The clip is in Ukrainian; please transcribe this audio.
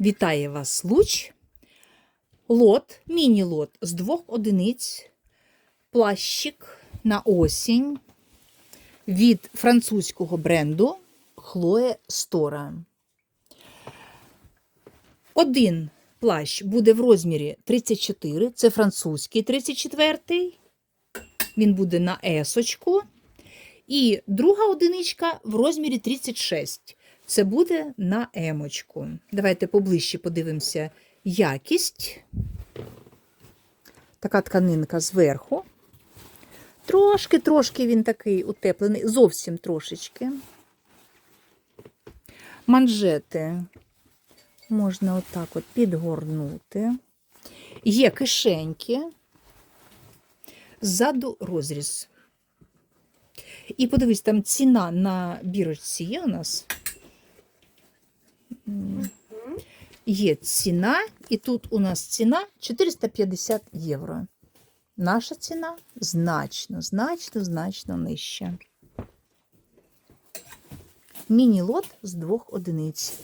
Вітає вас Луч. Лот, міні-лот з двох одиниць, плащик на осінь від французького бренду Chloe Stora. Один плащ буде в розмірі 34, це французький 34. Він буде на есочку. І друга одиничка в розмірі 36. Це буде на емочку. Давайте поближче подивимося якість. Така тканинка зверху. Трошки-трошки він такий утеплений, зовсім трошечки. Манжети можна отак от підгорнути. Є кишеньки, ззаду розріз. І подивись, там ціна на бірочці є у нас. Є ціна, і тут у нас ціна 450 євро. Наша ціна значно, значно, значно нижча. Міні-лот з двох одиниць.